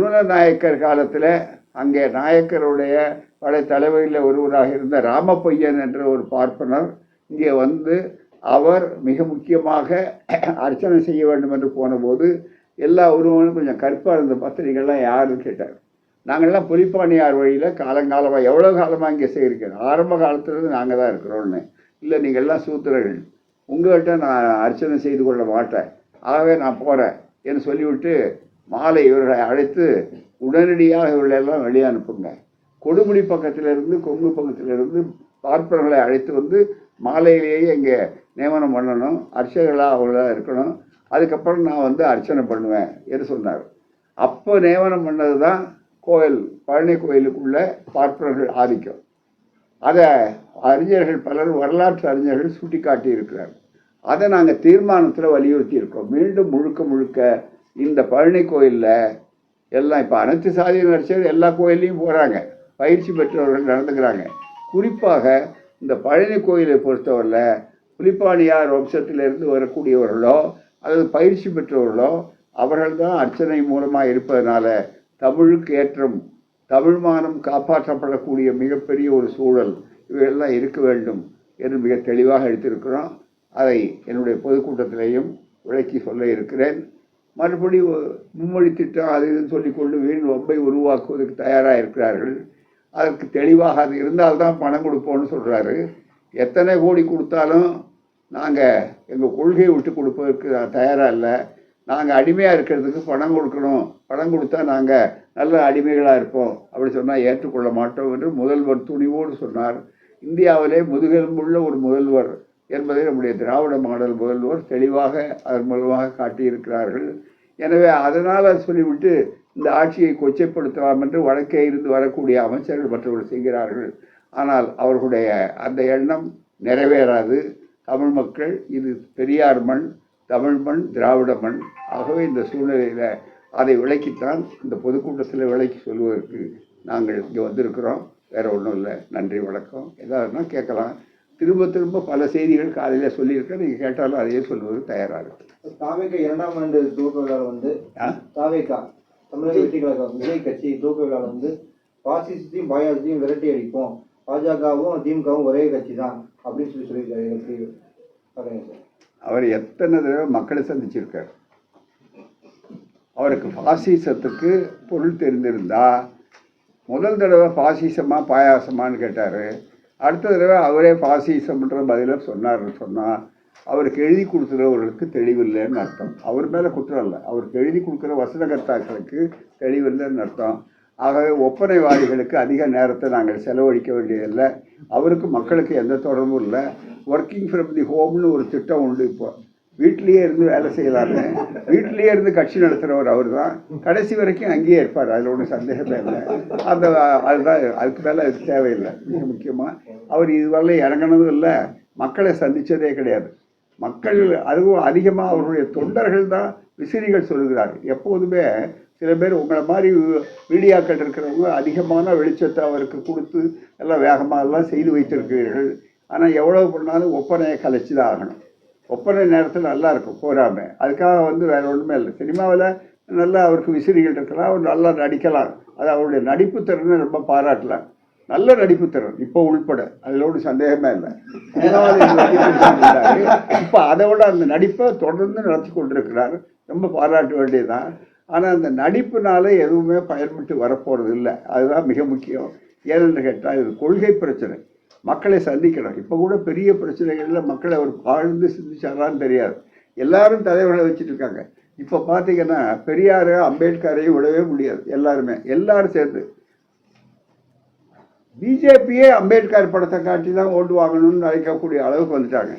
திருமல நாயக்கர் காலத்தில் அங்கே நாயக்கருடைய படை தலைவரில் ஒருவராக இருந்த ராமப்பையன் என்ற ஒரு பார்ப்பனர் இங்கே வந்து அவர் மிக முக்கியமாக அர்ச்சனை செய்ய வேண்டும் என்று போனபோது எல்லா உருவங்களும் கொஞ்சம் கருப்பாக இருந்த பத்திரிகைகள்லாம் யாருன்னு கேட்டார். நாங்கள்லாம் புலிப்பாணியார் வழியில் காலங்காலமாக எவ்வளோ காலமாக இங்கே செய்யிருக்கோம் ஆரம்ப காலத்துலேருந்து நாங்கள் தான் இருக்கிறோன்னு இல்லை நீங்கள்லாம் சூத்திரர்கள். உங்கள்கிட்ட நான் அர்ச்சனை செய்து கொள்ள மாட்டேன். ஆகவே நான் போகிறேன் என்று சொல்லிவிட்டு மாலை இவர்களை அழைத்து உடனடியாக இவர்களெல்லாம் வெளியே அனுப்புங்க. கொடுமுடி பக்கத்திலிருந்து கொங்கு பக்கத்திலிருந்து பார்ப்பனர்களை அழைத்து வந்து மாலையிலேயே இங்கே நியமனம் பண்ணணும். அர்ச்சகர்களாக அவங்களாக இருக்கணும். அதுக்கப்புறம் நான் வந்து அர்ச்சனை பண்ணுவேன் என்று சொன்னார். அப்போ நியமனம் பண்ணது தான் கோயில் பழனி கோயிலுக்குள்ள பார்ப்பனர்கள் ஆதிக்கம். அதை அறிஞர்கள் பலர் வரலாற்று அறிஞர்கள் சுட்டி காட்டியிருக்கிறார் அதை நாங்கள் தீர்மானத்தில் வலியுறுத்தி இருக்கோம் மீண்டும் முழுக்க முழுக்க இந்த பழனி கோயிலில் எல்லாம் இப்போ அனைத்து சாதியினர் அர்ச்சகர் எல்லா கோயில்லையும் போகிறாங்க பயிற்சி பெற்றவர்கள் நடந்துக்கிறாங்க. குறிப்பாக இந்த பழனி கோயிலை பொறுத்தவரையில் புலிப்பாணியார் வம்சத்திலிருந்து வரக்கூடியவர்களோ அல்லது பயிற்சி பெற்றவர்களோ அவர்கள் தான் அர்ச்சனை மூலமாக இருப்பதனால தமிழுக்கு ஏற்றம் தமிழ் மானம் காப்பாற்றப்படக்கூடிய மிகப்பெரிய ஒரு சூழல் இவையெல்லாம் இருக்க வேண்டும் என்று மிக தெளிவாக எடுத்திருக்கிறோம். அதை என்னுடைய பொதுக்கூட்டத்திலேயும் விளக்கி சொல்ல இருக்கிறேன். மறுபடி மும்மொழி திட்டம் அது இதுன்னு சொல்லிக்கொண்டு வீண் வம்பை உருவாக்குவதற்கு தயாராக இருக்கிறார்கள் அதற்கு தெளிவாக அது இருந்தால்தான் பணம் கொடுப்போம்னு சொல்கிறாரு எத்தனை கோடி கொடுத்தாலும் நாங்கள் எங்கள் கொள்கையை விட்டு கொடுப்பதற்கு தயாராக இல்லை. நாங்கள் அடிமையாக இருக்கிறதுக்கு பணம் கொடுக்கணும். பணம் கொடுத்தா நாங்கள் நல்ல அடிமைகளாக இருப்போம். அப்படி சொன்னால் ஏற்றுக்கொள்ள மாட்டோம் என்று முதல்வர் துணிவோடு சொன்னார். இந்தியாவிலே முதுகெலும்புள்ள ஒரு முதல்வர் என்பதை நம்முடைய திராவிட மாடல் முதல்வர் தெளிவாக அதன் மூலமாக காட்டியிருக்கிறார்கள். எனவே அதனால் சொல்லிவிட்டு இந்த ஆட்சியை கொச்சைப்படுத்தலாம் என்று வழக்கே இருந்து வரக்கூடிய அமைச்சர்கள் மற்றவர்கள் செய்கிறார்கள். ஆனால் அவர்களுடைய அந்த எண்ணம் நிறைவேறாது. தமிழ் மக்கள் இது பெரியார் மண் தமிழ் மண் திராவிட மண். ஆகவே இந்த சூழ்நிலையில் அதை விளக்கித்தான் இந்த பொதுக்கூட்டத்தில் விளக்கி சொல்வதற்கு நாங்கள் இங்கே வந்திருக்கிறோம். வேறு ஒன்றும் இல்லை. நன்றி வணக்கம். ஏதாவதுனா கேட்கலாம். திரும்ப திரும்ப பல செய்திகள் காலையில் சொல்லியிருக்கேன். நீங்கள் கேட்டாலும் அதையே சொல்வதற்கு தயாராக இருக்கு. தாவேக்கா இரண்டாம் ஆண்டு துவக்க விழாவில் வந்து தாவேக்கா தமிழக வெற்றி கழகம் விஜய் கட்சி துவக்க விழாவில் வந்து பாசிசத்தையும் பாயாசத்தையும் விரட்டி அடிப்போம். பாஜகவும் திமுகவும் ஒரே கட்சி தான் அப்படின்னு சொல்லி சொல்லியிருக்காரு. அவர் எத்தனை தடவை மக்களை சந்திச்சிருக்கார்? அவருக்கு பாசிசத்துக்கு பொருள் தெரிந்திருந்தா முதல் தடவை பாசிசமா பாயாசமான்னு கேட்டார். அடுத்த தடவை அவரே பாசிசம்ன்ற பதிலை சொன்னார்னு சொன்னால் அவருக்கு எழுதி கொடுக்குறவர்களுக்கு தெளிவில்லைன்னு அர்த்தம். அவர் மேலே குற்றம் இல்லை. அவருக்கு எழுதி கொடுக்குற வசனகர்த்தாக்களுக்கு தெளிவில்லைன்னு அர்த்தம். ஆகவே ஒப்பனைவாதிகளுக்கு அதிக நேரத்தை நாங்கள் செலவழிக்க வேண்டியதில்லை. அவருக்கு மக்களுக்கு எந்த தொடர்பும் இல்லை. ஒர்க்கிங் ஃப்ரம் தி ஹோம்னு ஒரு திட்டம் உண்டு இப்போ. வீட்டிலேயே இருந்து வேலை செய்யலாம்னு வீட்டிலேயே இருந்து கட்சி நடத்துகிறவர் அவர் தான் கடைசி வரைக்கும் அங்கேயே இருப்பார். அதில் ஒன்றும் சந்தேகமே இல்லை. அந்த அதுதான் அதுக்கு மேலே அது தேவையில்லை. மிக முக்கியமாக அவர் இதுவரை இறங்கினதும் இல்லை. மக்களை சந்தித்ததே கிடையாது. மக்கள் அதுவும் அதிகமாக அவருடைய தொண்டர்கள் தான் விசிறிகள் சொல்கிறார் எப்போதுமே சில பேர் உங்களை மாதிரி மீடியாக்கள் இருக்கிறவங்க அதிகமான வெளிச்சத்தை அவருக்கு கொடுத்து எல்லாம் வேகமாக எல்லாம் செய்து வைத்திருக்கிறீர்கள். ஆனால் எவ்வளோ பண்ணாலும் ஒப்பனையை கலைச்சி தான் ஆகணும். ஒப்பனை நேரத்தில் நல்லா இருக்கும் போராம அதுக்காக வந்து வேற ஒன்றுமே இல்லை. சினிமாவில் நல்லா அவருக்கு விசிறிகள் இருக்கலாம் அவர் நல்லா நடிக்கலாம். அது அவருடைய நடிப்பு திறனை ரொம்ப பாராட்டலாம். நல்ல நடிப்பு திறன் இப்போ உள்பட. அதில் ஒன்றும் சந்தேகமே இல்லை. இப்போ அதை விட அந்த நடிப்பை தொடர்ந்து நடத்தி கொண்டிருக்கிறார். ரொம்ப பாராட்ட வேண்டியதுதான். ஆனால் அந்த நடிப்புனால எதுவுமே பயன்பட்டு வரப்போகிறது இல்லை அதுதான் மிக முக்கியம். ஏன்னு கேட்டால் இது கொள்கை பிரச்சனை. மக்களை சந்திக்கணும். இப்போ கூட பெரிய பிரச்சனைகளில் மக்களை அவர் ஆழ்ந்து சிந்திச்சாரான்னு தெரியாது. எல்லாரும் தலைவர்களை வச்சுட்டு இருக்காங்க. இப்போ பார்த்தீங்கன்னா பெரியார் அம்பேத்கரையும் விடவே முடியாது எல்லாருமே. எல்லாரும் சேர்ந்து. பிஜேபியே அம்பேத்கர் படத்தை காட்டி தான் ஓட்டு வாங்கணும்னு நினைக்கக்கூடிய அளவுக்கு வந்துட்டாங்க.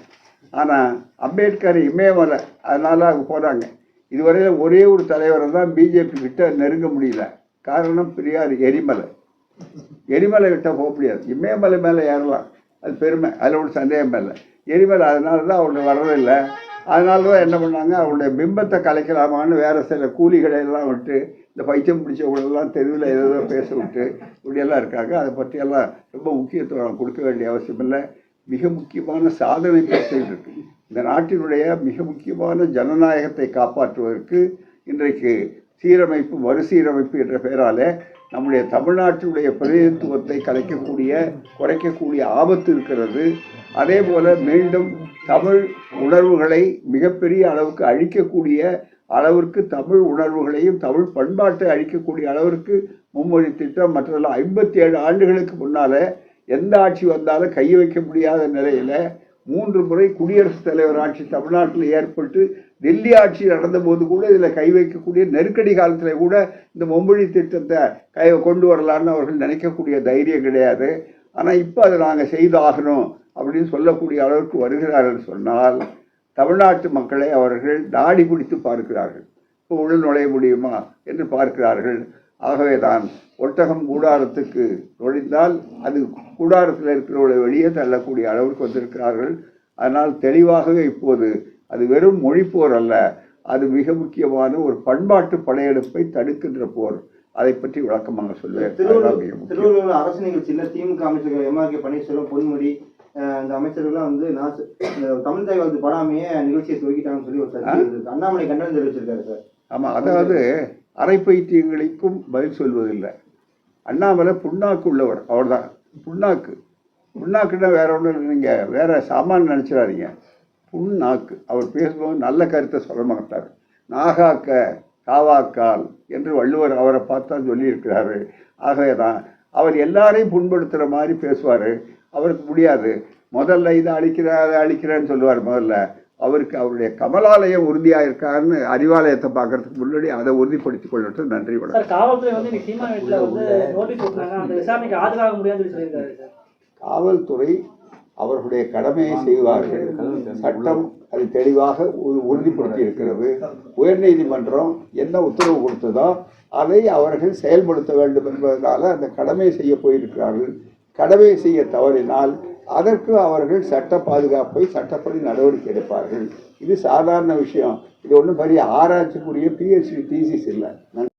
ஆனால் அம்பேத்கர் இமயமலை அதனால அவங்க போகிறாங்க இதுவரையில் ஒரே ஒரு தலைவரை தான் பிஜேபி கிட்ட நெருங்க முடியல. காரணம் பெரியார் எரிமலை. எரிமலை விட்டால் போக முடியாது. இமயமலை மேலே ஏறலாம். அது பெருமை. அதில் ஒன்றும் சந்தேகம் இல்லை எரிமலை அதனால தான் அவங்க வர்றதில்லை அதனால தான் என்ன பண்ணாங்க? அவங்களுடைய பிம்பத்தை கலைக்கலாமான்னு வேறு சில கூலிகளை எல்லாம் விட்டு இந்த பைத்தியம் பிடிச்சவங்களெல்லாம் தெருவில் ஏதோ பேச விட்டு இப்படியெல்லாம் இருக்காங்க. அதை பற்றியெல்லாம் ரொம்ப முக்கியத்துவம் கொடுக்க வேண்டிய அவசியம் இல்லை. மிக முக்கியமான சாதனை பிரச்சனை இருக்கு. இந்த நாட்டினுடைய மிக முக்கியமான ஜனநாயகத்தை காப்பாற்றுவதற்கு இன்றைக்கு சீரமைப்பு மறுசீரமைப்பு என்ற பெயராலே நம்முடைய தமிழ்நாட்டினுடைய பிரதிநிதித்துவத்தை கலைக்கக்கூடிய குறைக்கக்கூடிய ஆபத்து இருக்கிறது. அதே போல மீண்டும் தமிழ் உணர்வுகளை மிகப்பெரிய அளவுக்கு அழிக்கக்கூடிய அளவிற்கு தமிழ் உணர்வுகளையும் தமிழ் பண்பாட்டை அழிக்கக்கூடிய அளவிற்கு மும்மொழி திட்டம் மற்றதெல்லாம் ஐம்பத்தி ஏழு ஆண்டுகளுக்கு முன்னால எந்த ஆட்சி வந்தாலும் கை வைக்க முடியாத நிலையில மூன்று முறை குடியரசுத் தலைவர் ஆட்சி தமிழ்நாட்டில் ஏற்பட்டு டெல்லி ஆட்சி நடந்தபோது கூட இதில் கை வைக்கக்கூடிய நெருக்கடி காலத்தில் கூட இந்த மும்மொழி திட்டத்தை கை கொண்டு வரலான்னு அவர்கள் நினைக்கக்கூடிய தைரியம் கிடையாது. ஆனால் இப்போ அதை நாங்கள் செய்தாகணும் அப்படின்னு சொல்லக்கூடிய அளவுக்கு வருகிறார்கள் சொன்னால் தமிழ்நாட்டு மக்களை அவர்கள் நாடி பிடித்து பார்க்கிறார்கள். இப்போ உள்ள நுழைய முடியுமா என்று பார்க்கிறார்கள். ஆகவேதான் ஒட்டகம் கூடாரத்துக்கு நுழைந்தால் அது கூடாரத்தில் இருக்கிறவர்களை வெளியே தள்ளக்கூடிய அளவிற்கு வந்திருக்கிறார்கள். அதனால் தெளிவாகவே இப்போது அது வெறும் மொழி போர் அல்ல அது மிக முக்கியமான ஒரு பண்பாட்டு படையெடுப்பை தடுக்கின்ற போர். அதை பற்றி விளக்கமாக திருவள்ளூர் முக்கியம். திருவள்ளூர் அரசு நிகழ்ச்சியில் திமுக அமைச்சர்கள் M R K. Panneerselvam Ponmudi அஹ் இந்த அமைச்சர்கள்லாம் வந்து நான் தமிழ் தாய் வாழ்த்து படாமையே நிகழ்ச்சியை துவக்கிட்டாங்கன்னு சொல்லி ஒரு அண்ணாமலை கண்டனம் தெரிவிச்சிருக்காரு சார். ஆமாம் அதாவது அரை பைத்தியங்களுக்கும் பதில் சொல்வதில்லை. அண்ணாமலை புண்ணாக்கு உள்ளவர் அவர்தான். புண்ணாக்கு. புண்ணாக்குன்னா வேற ஒன்றும் நீங்கள் வேற சாமான் நினச்சிடாதீங்க. புண்ணாக்கு. அவர் பேசும்போது நல்ல கருத்தை சொல்ல மாட்டார். நாகாக்க காவாக்கால் என்று வள்ளுவர் அவரை பார்த்தா சொல்லியிருக்கிறாரு. ஆகவே தான் அவர் எல்லாரையும் புண்படுத்துகிற மாதிரி பேசுவார். அவருக்கு முடியாது. முதல்ல இதை அழிக்கிறேன் அதை அழிக்கிறேன்னு சொல்லுவார் முதல்ல. அவருக்கு அவருடைய கமலாலயம் உறுதியாக இருக்காருன்னு அறிவாலயத்தை பார்க்கறதுக்கு முன்னாடி அதை உறுதிப்படுத்திக் கொள்ளட்டும் நன்றி வணக்கம். சார் காவல்துறை வந்து இன்னைக்கு சீமான் வீட்டுல வந்து நோட்டீஸ் கொடுத்தாங்க அந்த விசாரணைக்கு ஆஜராக முடியாதுன்னு சொல்லி சொல்லியிருக்காரு சார். காவல்துறை அவர்களுடைய கடமையை செய்வார்கள். சட்டம் அது தெளிவாக உறுதிப்படுத்தி இருக்கிறது உயர்நீதிமன்றம் என்ன உத்தரவு கொடுத்ததோ அதை அவர்கள் செயல்படுத்த வேண்டும் என்பதனால அந்த கடமையை செய்ய போயிருக்கிறார்கள். கடமையை செய்ய தவறினால் அதற்கு அவர்கள் சட்ட பாதுகாப்பை சட்டப்படி நடவடிக்கை எடுப்பார்கள். இது சாதாரண விஷயம். இது ஒன்றும் பெரிய ஆராய்ச்சிக்குரிய பிஹெச்டி தீசிஸ் இல்லை. நன்றி